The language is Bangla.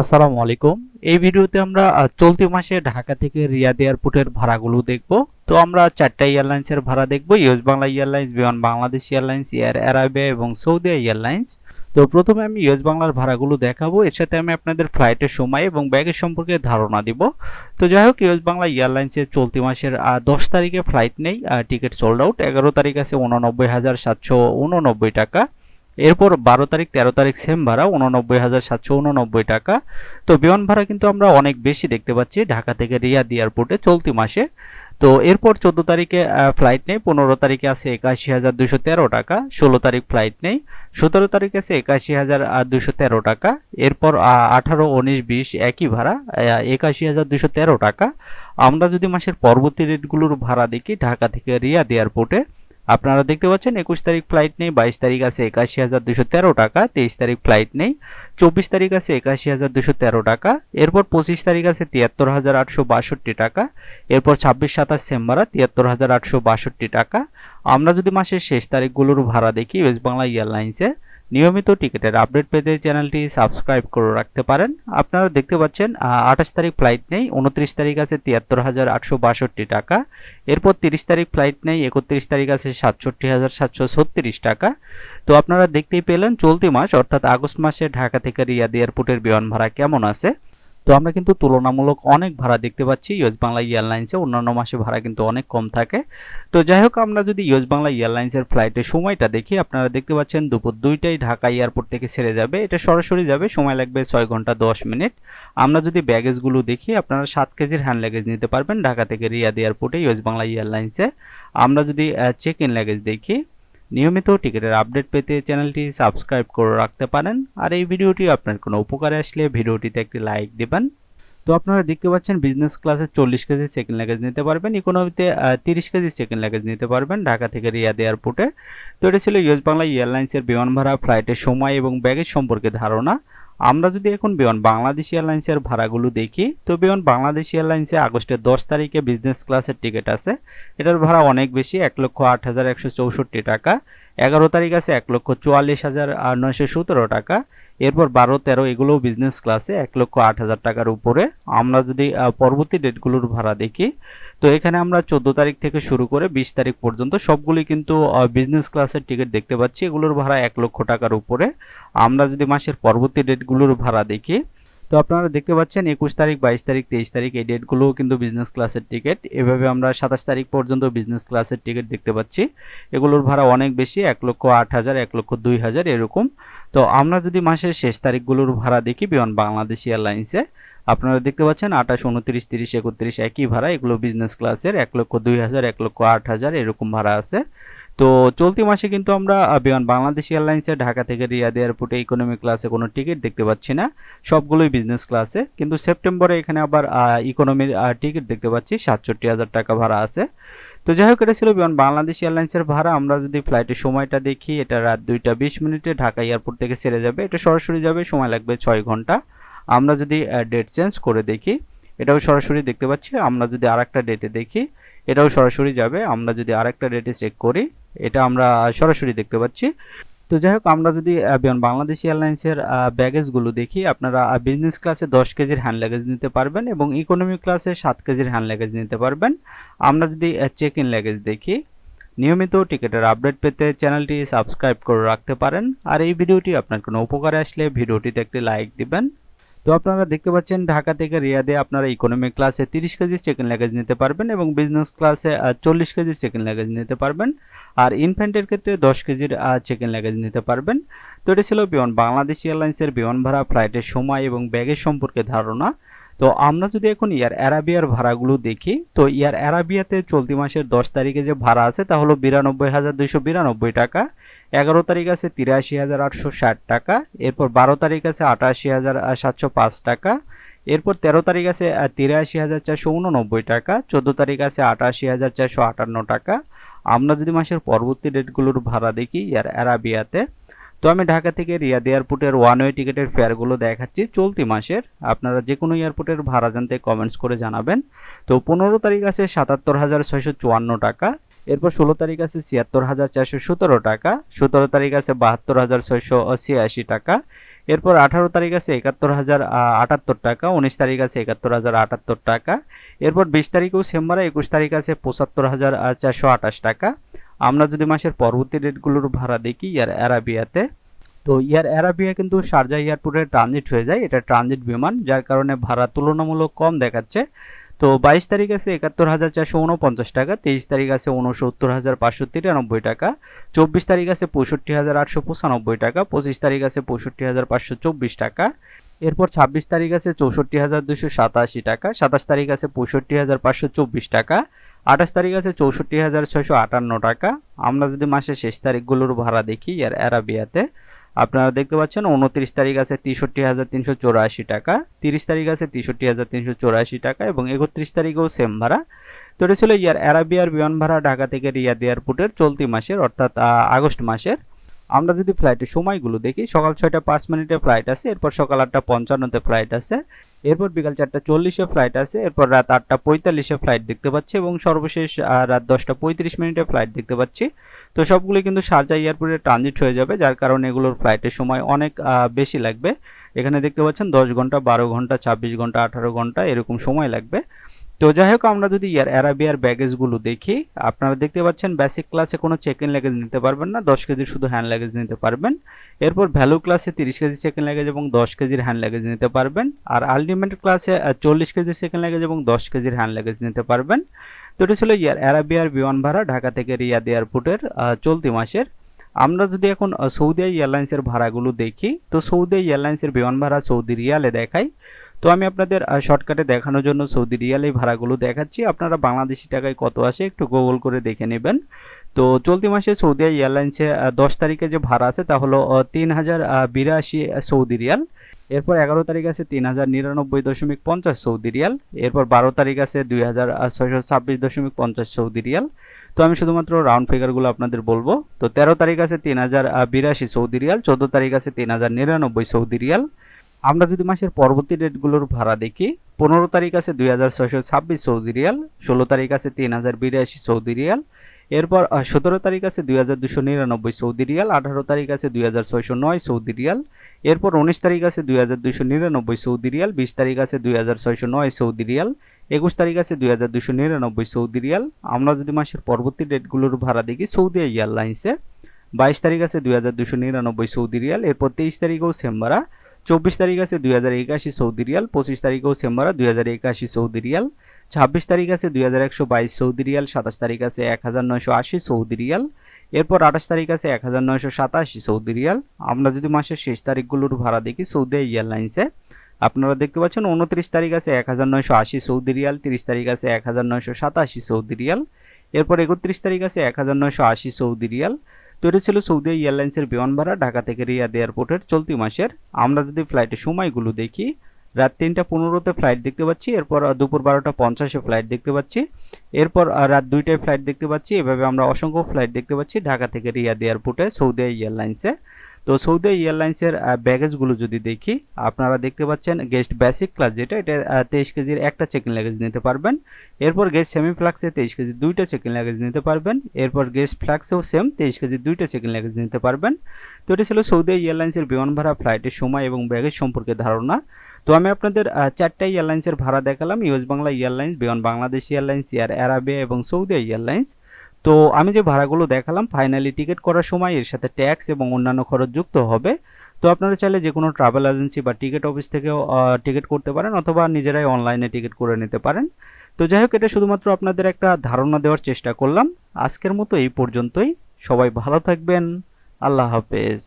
আসসালামু আলাইকুম। এই ভিডিওতে আমরা চলতি মাসে ঢাকা থেকে রিয়াদ এয়ারপোর্টের ভাড়াগুলো দেখব। তো আমরা চারটা এয়ারলাইন্সের ভাড়া দেখব, US Bangla Airlines, Biman Bangladesh Airlines, Air Arabia এবং সৌদি এয়ারলাইন্স। তো প্রথমে আমি ইউএস বাংলার ভাড়াগুলো দেখাবো। এর সাথে আমি আপনাদের ফ্লাইটের সময় এবং ব্যাগের সম্পর্কে ধারণা দিব। তো যাই হোক, ইউএস বাংলা এয়ারলাইন্সের চলতি মাসের দশ তারিখে ফ্লাইট নেই টিকিট সোল্ড আউট এগারো তারিখ আছে উননব্বই হাজার সাতশো উননব্বই টাকা। এরপর বারো তারিখ, তেরো তারিখ সেম ভাড়া, উননব্বই হাজার সাতশো উননব্বই টাকা। তো বিমান ভাড়া কিন্তু আমরা অনেক বেশি দেখতে পাচ্ছি, ঢাকা থেকে রিয়াদ এয়ারপোর্টে চলতি মাসে। তো এরপর চোদ্দ তারিখে ফ্লাইট নেই, পনেরো তারিখে আছে একাশি হাজার দুশো তেরো টাকা, ষোলো তারিখ ফ্লাইট নেই, সতেরো তারিখে আছে একাশি হাজার দুশো তেরো টাকা। এরপর আঠারো, উনিশ, বিশ একই ভাড়া একাশি হাজার দুশো তেরো টাকা। আমরা যদি মাসের পরবর্তী রেটগুলোর ভাড়া দেখি, ঢাকা থেকে রিয়াদ এয়ারপোর্টে আপনারা দেখতে পাচ্ছেন, একুশ তারিখ ফ্লাইট নেই, বাইশ তারিখ আছে একাশি হাজার দুশো তেরো টাকা, তেইশ তারিখ ফ্লাইট নেই, চব্বিশ তারিখ আছে একাশি হাজার দুশো তেরো টাকা, এরপর পঁচিশ তারিখ আছে তিয়াত্তর হাজার আটশো বাষট্টি টাকা, এরপর ছাব্বিশ, সাতাশ সেম্বারা তিয়াত্তর হাজার আটশো বাষট্টি টাকা। আমরা যদি মাসের শেষ তারিখগুলোর ভাড়া দেখি ওয়েস্ট বাংলা এয়ারলাইন্সে নিয়মিত টিকিটের আপডেট পেতে চ্যানেলটি সাবস্ক্রাইব করে রাখতে পারেন। আপনারা দেখতে পাচ্ছেন আঠাশ তারিখ ফ্লাইট নেই, উনত্রিশ তারিখ আছে তিয়াত্তর হাজার আটশো বাষট্টি টাকা। এরপর তিরিশ তারিখ ফ্লাইট নেই, একত্রিশ তারিখ আছে সাতষট্টি হাজার সাতশো ছত্রিশ টাকা। তো আপনারা দেখতেই পেলেন, চলতি মাস, অর্থাৎ আগস্ট মাসে ঢাকা থেকে রিয়াদ এয়ারপোর্টের বিমান ভাড়া কেমন আছে? তো আমরা কিন্তু তুলনামূলক অনেক ভাড়া দেখতে পাচ্ছি। ইউএস বাংলা এয়ারলাইন্সে অন্যান্য মাসে ভাড়া কিন্তু অনেক কম থাকে। তো যাই হোক, আমরা যদি ইউএস বাংলা এয়ারলাইন্সের ফ্লাইটের সময়টা দেখি, আপনারা দেখতে পাচ্ছেন দুপুর দুইটাই ঢাকা এয়ারপোর্ট থেকে ছেড়ে যাবে। এটা সরাসরি যাবে, সময় লাগবে ছয় ঘণ্টা দশ মিনিট। আমরা যদি ব্যাগেজগুলো দেখি, আপনারা সাত কেজির হ্যান্ড লাগেজ নিতে পারবেন ঢাকা থেকে রিয়াদ এয়ারপোর্টে ইউএস বাংলা এয়ারলাইন্সে। আমরা যদি চেক ইন লাগেজ দেখি নিয়মিত টিকিটের আপডেট পেতে চ্যানেলটি সাবস্ক্রাইব করে রাখতে পারেন। আর এই ভিডিওটি আপনার কোনো উপকারে আসলে ভিডিওটিতে একটি লাইক দেবেন। তো আপনারা দেখতে পাচ্ছেন বিজনেস ক্লাসে চল্লিশ কেজি সেকেন্ড লাগেজ নিতে পারবেন। ইকোনমিতে তিরিশ কেজি সেকেন্ড লাগেজ নিতে পারবেন ঢাকা থেকে রিয়াদ এয়ারপোর্টে। তো এটা ছিল ইউএস বাংলা এয়ারলাইন্সের বিমান ভাড়া ফ্লাইটের সময় এবং ব্যাগেজ সম্পর্কে ধারণা। আমরা যদি এখন বিমান বাংলাদেশ এয়ারলাইন্সের ভাড়াগুলো দেখি, তো বিমান বাংলাদেশ এয়ারলাইন্সে আগস্টের দশ তারিখে বিজনেস ক্লাসের টিকিট আছে। এটার ভাড়া অনেক বেশি, এক লক্ষ আট হাজার একশো চৌষট্টি টাকা। এগারো তারিখ আছে এক লক্ষ চুয়াল্লিশ হাজার নয়শো সতেরো টাকা। এরপর বারো, তেরো, এগুলোও বিজনেস ক্লাসে এক লক্ষ আট হাজার টাকার উপরে। আমরা যদি পরবর্তী ডেটগুলোর ভাড়া দেখি, তো এখানে আমরা চোদ্দ তারিখ থেকে শুরু করে বিশ তারিখ পর্যন্ত সবগুলি কিন্তু বিজনেস ক্লাসের টিকিট দেখতে পাচ্ছি। এগুলোর ভাড়া এক লক্ষ টাকার উপরে। আমরা যদি মাসের পরবর্তী ডেটগুলোর ভাড়া দেখি, তো আপনারা দেখতে পাচ্ছেন একুশ তারিখ, বাইশ তারিখ, তেইশ তারিখ, এই ডেটগুলোও কিন্তু বিজনেস ক্লাসের টিকিট এভাবে আমরা সাতাশ তারিখ পর্যন্ত বিজনেস ক্লাসের টিকিট দেখতে পাচ্ছি। এগুলোর ভাড়া অনেক বেশি, এক লক্ষ আট হাজার, এক লক্ষ দুই হাজার, এরকম। তো আমরা যদি মাসের শেষ তারিখগুলোর ভাড়া দেখি, বিমান বাংলাদেশ এয়ারলাইন্সে, আপনারা দেখতে পাচ্ছেন আঠাশ, উনত্রিশ, তিরিশ, একত্রিশ একই ভাড়া, এগুলো বিজনেস ক্লাসের এক লক্ষ, দুই হাজার, এক লক্ষ, আট হাজার, এরকম ভাড়া আছে। তো চলতি মাসে কিন্তু আমরা বিমান বাংলাদেশ এয়ারলাইন্সে, ঢাকা থেকে রিয়াদ এয়ারপোর্টে ইকোনমি ক্লাসে কোনো টিকিট দেখতে পাচ্ছি না। সবগুলোই বিজনেস ক্লাসে কিন্তু সেপ্টেম্বরে এখানে আবার ইকোনমির টিকিট দেখতে পাচ্ছি, সাতষট্টি হাজার টাকা ভাড়া আছে। তো যাই হোক এটা ছিল বিমান বাংলাদেশ এয়ারলাইন্সের ভাড়া। আমরা যদি ফ্লাইটের সময়টা দেখি, এটা রাত দুইটা বিশ মিনিটে ঢাকা এয়ারপোর্ট থেকে ছেড়ে যাবে। এটা সরাসরি যাবে, সময় লাগবে ছয় ঘণ্টা। আমরা যদি ডেট চেঞ্জ করে দেখি, এটাও সরাসরি দেখতে পাচ্ছি। আমরা যদি আর একটা ডেটে দেখি, এটাও সরাসরি যাবে। আমরা যদি আর একটা ডেটে চেক করি, এটা আমরা সরাসরি দেখতে পাচ্ছি। তো যাই হোক, আমরা যদি বাংলাদেশ এয়ারলাইন্সের ব্যাগেজগুলো দেখি, আপনারা বিজনেস ক্লাসে দশ কেজির হ্যান্ড লাগেজ নিতে পারবেন এবং ইকোনমি ক্লাসে সাত কেজির হ্যান্ড লাগেজ নিতে পারবেন। আমরা যদি চেক ইন লাগেজ দেখি, নিয়মিত টিকিটের আপডেট পেতে চ্যানেলটি সাবস্ক্রাইব করে রাখতে পারেন। আর এই ভিডিওটি আপনার কোনো উপকারে আসলে, ভিডিওটিতে একটি লাইক দিবেন। তো আপনারা দেখতে পাচ্ছেন, ঢাকা থেকে রিয়াদে আপনারা ইকোনমি ক্লাসে তিরিশ কেজির চিকেন ল্যাগেজ নিতে পারবেন এবং বিজনেস ক্লাসে চল্লিশ কেজির চিকেন ল্যাগেজ নিতে পারবেন। আর ইনফ্যান্টের ক্ষেত্রে দশ কেজির চিকেন ল্যাগেজ নিতে পারবেন। তো এটা ছিল বিমান, বাংলাদেশ এয়ারলাইন্সের বিমান ভাড়া ফ্লাইটের সময় এবং ব্যাগের সম্পর্কে ধারণা। তো আমরা যদি এখন ইয়ার অ্যারাবিয়ার ভাড়াগুলো দেখি, তো ইয়ার অ্যারাবিয়াতে চলতি মাসের দশ তারিখে যে ভাড়া আছে তা হলো বিরানব্বই হাজার বিরানব্বই টাকা, এগারো তারিখ আছে তিরাশি হাজার আটশো ষাট টাকা, এরপর বারো তারিখ আছে আটাশি হাজার সাতশো পাঁচ টাকা, এরপর তেরো তারিখ আছে তিরাশি হাজার চারশো উননব্বই টাকা, চোদ্দ তারিখ আছে আটাশি হাজার চারশো আটান্ন টাকা। আমরা যদি মাসের পরবর্তী ডেটগুলোর ভাড়া দেখি ইয়ার অ্যারাবিয়াতে তো আমি ঢাকা থেকে রিয়াদ এয়ারপোর্টের ওয়ান ওয়ে টিকিটের ফেয়ারগুলো দেখাচ্ছি। চলতি মাসের আপনারা যে কোনো এয়ারপোর্টের ভাড়া জানতে কমেন্টস করে জানাবেন। তো পনেরো তারিখ আছে সাতাত্তর হাজার ছয়শো চুয়ান্ন টাকা, এরপর ষোলো তারিখ আছে ছিয়াত্তর হাজার চারশো সতেরো টাকা, সতেরো তারিখ আছে বাহাত্তর হাজার ছয়শো ছিয়াশি টাকা, এরপর আঠারো তারিখ আছে একাত্তর হাজার আটাত্তর টাকা, উনিশ তারিখ আছে একাত্তর হাজার আটাত্তর টাকা, এরপর বিশ তারিখেও সেম ভাড়া একুশ তারিখ আছে পঁচাত্তর হাজার চারশো আঠাশ টাকা আমরা যদি মাসের পরবর্তী রেটগুলোর ভাড়া দেখি, ইয়ার অ্যারাবিয়াতে, তো ইয়ার অ্যারাবিয়া কিন্তু শারজা এয়ারপোর্টে ট্রানজিট হয়ে যায়। এটা ট্রানজিট বিমান, যার কারণে ভাড়া তুলনামূলক কম দেখাচ্ছে। তো বাইশ তারিখ আছে একাত্তর হাজার চারশো উনপঞ্চাশ টাকা, তেইশ তারিখ আছে উনসত্তর হাজার পাঁচশো তিরানব্বই টাকা, চব্বিশ তারিখ আছে পঁয়ষট্টি হাজার আটশো পঁচানব্বই টাকা, পঁচিশ তারিখ আছে পঁয়ষট্টি হাজার পাঁচশো চব্বিশ টাকা। এরপর ছাব্বিশ তারিখ আছে চৌষট্টি হাজার দুশো সাতাশি টাকা, সাতাশ তারিখ আছে পঁয়ষট্টি হাজার পাঁচশো চব্বিশ টাকা, আঠাশ তারিখ আছে চৌষট্টি হাজার ছয়শো আটান্ন টাকা। আমরা যদি মাসের শেষ তারিখগুলোর ভাড়া দেখি আর অ্যারাবিয়াতে, আপনারা দেখতে পাচ্ছেন উনত্রিশ তারিখ আছে তেষট্টি হাজার তিনশো চৌরাশি টাকা, তিরিশ তারিখ আছে তেষট্টি হাজার তিনশো চৌরাশি টাকা এবং একত্রিশ তারিখেও সেম ভাড়া। তো এটা ছিল ইয়ার অ্যারাবিয়ার বিমান ভাড়া ঢাকা থেকে রিয়াদ এয়ারপোর্টের চলতি মাসের অর্থাৎ আগস্ট মাসের। আমরা যদি ফ্লাইটের সময়গুলো দেখি, সকাল ছয়টা পাঁচ মিনিটে ফ্লাইট আছে, এরপর সকাল আটটা পঞ্চান্নতে ফ্লাইট আছে, এরপর বিকাল চারটা চল্লিশে ফ্লাইট আছে, এরপর রাত আটটা পঁয়তাল্লিশে ফ্লাইট দেখতে পাচ্ছি এবং সর্বশেষ রাত দশটা পঁয়ত্রিশ মিনিটে ফ্লাইট দেখতে পাচ্ছি। তো সবগুলো কিন্তু শারজা এয়ারপোর্টে ট্রানজিট হয়ে যাবে, যার কারণে এগুলোর ফ্লাইটের সময় অনেক বেশি লাগবে। এখানে দেখতে পাচ্ছেন দশ ঘণ্টা, বারো ঘণ্টা, ছাব্বিশ ঘণ্টা, আঠারো ঘণ্টা এরকম সময় লাগবে। তো যাই হোক আমরা যদি ইয়ার অ্যারাবিয়ার ব্যাগেজগুলো দেখি, আপনারা দেখতে পাচ্ছেন বেসিক ক্লাসে কোনো চেক ইন লাগেজ নিতে পারবেন না, দশ কেজির শুধু হ্যান্ড লাগেজ নিতে পারবেন। এরপর ভ্যালু ক্লাসে তিরিশ কেজি চেক ইন লাগেজ এবং দশ কেজির হ্যান্ড লাগেজ নিতে পারবেন। আর আলটিমেট ক্লাসে চল্লিশ কেজির চেক ইন লাগেজ এবং দশ কেজির হ্যান্ড লাগেজ নিতে পারবেন। তো এটা ছিল ইয়ার অ্যারাবিয়ার বিমান ভাড়া ঢাকা থেকে রিয়াদ এয়ারপোর্টের চলতি মাসের। আমরা যদি এখন সৌদি এয়ারলাইন্সের ভাড়াগুলো দেখি, তো সৌদি এয়ারলাইন্সের বিমান ভাড়া সৌদি রিয়ালে দেখাই তো আমি আপনাদের শর্টকাটে দেখানোর জন্য সৌদি রিয়াল এই ভাড়াগুলো দেখাচ্ছি। আপনারা বাংলাদেশি টাকায় কত আসে একটু গুগল করে দেখে নেবেন। তো চলতি মাসে সৌদি এয়ারলাইন্সে দশ তারিখে যে ভাড়া আছে তা হলো তিন হাজার বিরাশি সৌদি রিয়াল। এরপর এগারো তারিখ আছে তিন হাজার নিরানব্বই দশমিক পঞ্চাশ সৌদি রিয়াল। এরপর বারো তারিখ আছে দুই হাজার ছয়শো ছাব্বিশ দশমিক পঞ্চাশ সৌদি রিয়াল। তো আমি শুধুমাত্র রাউন্ড ফিগারগুলো আপনাদের বলব। তো তেরো তারিখ আছে তিন হাজার বিরাশি সৌদি রিয়াল। চোদ্দ তারিখ আছে তিন হাজার নিরানব্বই সৌদি রিয়াল। আমরা যদি মাসের পরবর্তী ডেটগুলোর ভাড়া দেখি, পনেরো তারিখ আছে দুই হাজার ছয়শো ছাব্বিশ সৌদি রিয়াল, ষোলো তারিখ আছে তিন হাজার বিরাশি সৌদি রিয়াল, এরপর সতেরো তারিখ আছে দুই হাজার দুশো নিরানব্বই সৌদি রিয়াল, আঠারো তারিখ আছে দুই হাজার ছয়শো নয় সৌদি রিয়াল, এরপর উনিশ তারিখ আছে দুই হাজার দুশো নিরানব্বই সৌদি রিয়াল, বিশ তারিখ আছে দুই হাজার ছয়শো নয় সৌদি রিয়াল, একুশ তারিখ আছে দুই হাজার দুশো নিরানব্বই সৌদি রিয়াল। আমরা যদি মাসের পরবর্তী ডেটগুলোর ভাড়া দেখি, সৌদি এয়ারলাইন্সে, বাইশ তারিখ আছে দুই হাজার দুশো নিরানব্বই সৌদি রিয়াল, এরপর তেইশ তারিখেও সেম ভাড়া। চব্বিশ তারিখ আছে দুই হাজার একাশি সৌদি রিয়াল, পঁচিশ তারিখেও সেম্বারা দুই হাজার একাশি সৌদি রিয়াল, ছাব্বিশ তারিখ আছে দুই হাজার একশো বাইশ সৌদি রিয়াল, সাতাশ তারিখ আছে এক হাজার নয়শো আশি সৌদি রিয়াল, এরপর আঠাশ তারিখ আছে এক হাজার নয়শো সাতাশি সৌদি রিয়াল। আমরা যদি মাসের শেষ তারিখগুলোর ভাড়া দেখি, সৌদি এয়ারলাইন্সে, আপনারা দেখতে পাচ্ছেন উনত্রিশ তারিখ আছে এক হাজার নয়শো আশি সৌদি রিয়াল, তিরিশ তারিখ আছে এক হাজার নয়শো সাতাশি সৌদি রিয়াল, এরপর একত্রিশ তারিখ আছে এক হাজার নয়শো আশি সৌদি রিয়াল তো এটা ছিল সৌদি এয়ারলাইন্সের বিমান ভাড়া ঢাকা থেকে রিয়াদ এয়ারপোর্টের চলতি মাসের। আমরা যদি ফ্লাইটের সময়গুলো দেখি, রাত তিনটা পনেরোতে ফ্লাইট দেখতে পাচ্ছি, এরপর দুপুর বারোটা পঞ্চাশে ফ্লাইট দেখতে পাচ্ছি, এরপর রাত দুইটায় ফ্লাইট দেখতে পাচ্ছি। এভাবে আমরা অসংখ্য ফ্লাইট দেখতে পাচ্ছি ঢাকা থেকে রিয়াদ এয়ারপোর্টে সৌদি এয়ারলাইন্সে। তো সৌদি এয়ারলাইন্সের ব্যাগেজগুলো যদি দেখি, আপনারা দেখতে পাচ্ছেন গেস্ট বেসিক ক্লাস যেটা, এটা তেইশ কেজির একটা চেক লাগেজ নিতে পারবেন। এরপর গেস্ট সেমি ফ্লাক্সে তেইশ কেজি দুইটা চেক লাগেজ নিতে পারবেন। এরপর গেস্ট ফ্লাক্সেও সেম তেইশ কেজি দুইটা চেক লাগেজ নিতে পারবেন। তো এটা ছিল সৌদি এয়ারলাইন্সের বিমান ভাড়া ফ্লাইটের সময় এবং ব্যাগেজ সম্পর্কে ধারণা। তো আমি আপনাদের চারটা এয়ারলাইন্সের ভাড়া দেখালাম US Bangla Airlines Biman Bangladesh Airlines Air Arabia এবং সৌদি এয়ারলাইন্স। তো আমি যে ভাড়াগুলো দেখালাম ফাইনালি টিকিট করার সময় এর সাথে ট্যাক্স এবং অন্যান্য খরচ যুক্ত হবে। তো আপনারা চাইলে যে কোনো ট্রাভেল এজেন্সি বা টিকিট অফিস থেকেও টিকিট করতে পারেন অথবা নিজেরাই অনলাইনে টিকিট করে নিতে পারেন। তো যাই হোক, এটা শুধুমাত্র আপনাদের একটা ধারণা দেওয়ার চেষ্টা করলাম। আজকের মতো এই পর্যন্তই। সবাই ভালো থাকবেন। আল্লাহ হাফেজ।